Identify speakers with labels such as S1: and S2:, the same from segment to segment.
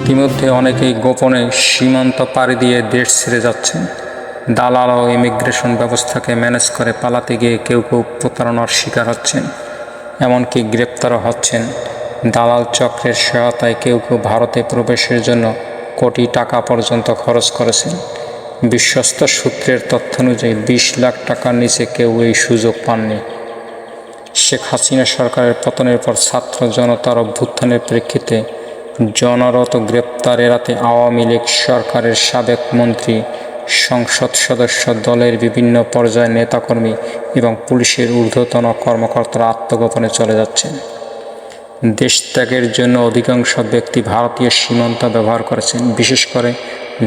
S1: ইতিমধ্যে অনেকেই গোপনে সীমান্ত পাড়ি দিয়ে দেশ ছেড়ে যাচ্ছেন। দালাল ও ইমিগ্রেশন ব্যবস্থাকে ম্যানেজ করে পালাতে গিয়ে কেউ কেউ প্রতারণার শিকার হচ্ছেন, এমনকি গ্রেপ্তারও হচ্ছেন। দালাল চক্রের সহায়তায় কেউ কেউ ভারতে প্রবেশের জন্য কোটি টাকা পর্যন্ত খরচ করেছেন। বিশ্বস্ত সূত্রের তথ্য অনুযায়ী বিশ লাখ টাকার নিচে কেউ এই সুযোগ পাননি। শেখ হাসিনা সরকারের পতনের পর ছাত্র জনতার অভ্যুত্থানের প্রেক্ষিতে জনরত গ্রেপ্তার এড়াতে আওয়ামী লীগ সরকারের সাবেক মন্ত্রী, সংসদ সদস্য দলের বিভিন্ন পর্যায়ের নেতাকর্মী এবং পুলিশের ঊর্ধ্বতন কর্মকর্তারা আত্মগোপনে চলে যাচ্ছেন। দেশত্যাগের জন্য অধিকাংশ ব্যক্তি ভারতীয় সীমান্ত ব্যবহার করেছেন। বিশেষ করে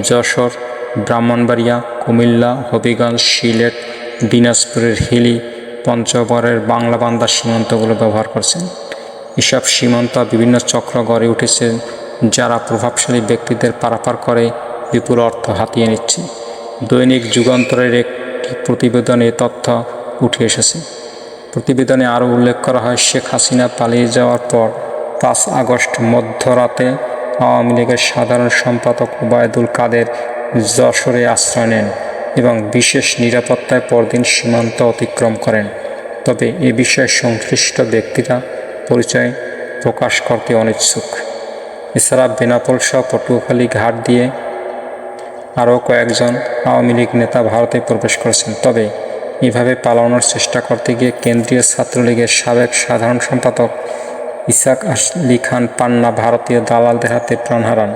S1: যশোর, ব্রাহ্মণবাড়িয়া, কুমিল্লা, হবিগঞ্জ, সিলেট, দিনাজপুরের হিলি, পঞ্চগড়ের বাংলাবান্ধা সীমান্তগুলো ব্যবহার করছেন। এসব সীমান্ত বিভিন্ন চক্র গড়ে উঠেছে, যারা প্রভাবশালী ব্যক্তিদের পারাপার করে বিপুল অর্থ হাতিয়ে নিচ্ছে। দৈনিক যুগান্তরের একটি প্রতিবেদনে তথ্য উঠে এসেছে। প্রতিবেদনে আরও উল্লেখ করা হয়, শেখ হাসিনা পালিয়ে যাওয়ার পর পাঁচ আগস্ট মধ্যরাতে আওয়ামী লীগের সাধারণ সম্পাদক ওবায়দুল কাদের যশোরে আশ্রয় নেন এবং বিশেষ নিরাপত্তায় পরদিন সীমান্ত অতিক্রম করেন। তবে এ বিষয়ে সংশ্লিষ্ট ব্যক্তিরা পরিচয় প্রকাশ করতে অনিচ্ছুক। এছাড়া বেনাপোল সহ পটুয়াখালী ঘাট দিয়ে আরও কয়েকজন আওয়ামী লীগ নেতা ভারতে প্রবেশ করেছেন। তবে এভাবে পালানোর চেষ্টা করতে গিয়ে কেন্দ্রীয় ছাত্রলীগের সাবেক সাধারণ সম্পাদক ইসাক আলী খান পান্না ভারতীয় দালালদের হাতে প্রাণ হারান।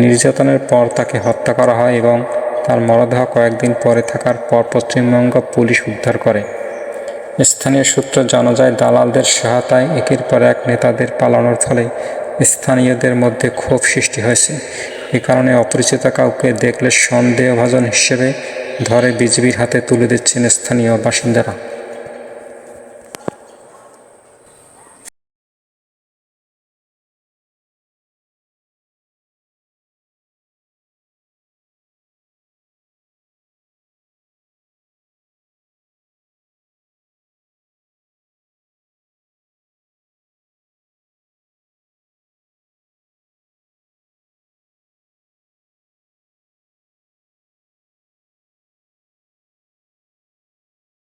S1: নির্যাতনের পর তাকে হত্যা করা হয় এবং তার মরদেহ কয়েকদিন পরে থাকার পর পশ্চিমবঙ্গ পুলিশ উদ্ধার করে। স্থানীয় সূত্র জানা যায়, দালালদের সহায়তায় একের পর এক নেতাদের পালানোর ফলে স্থানীয়দের মধ্যে ক্ষোভ সৃষ্টি হয়েছে। এ কারণে অপরিচিত কাউকে দেখলে সন্দেহভাজন হিসেবে ধরে বিজেপির হাতে তুলে দিচ্ছেন স্থানীয় বাসিন্দারা।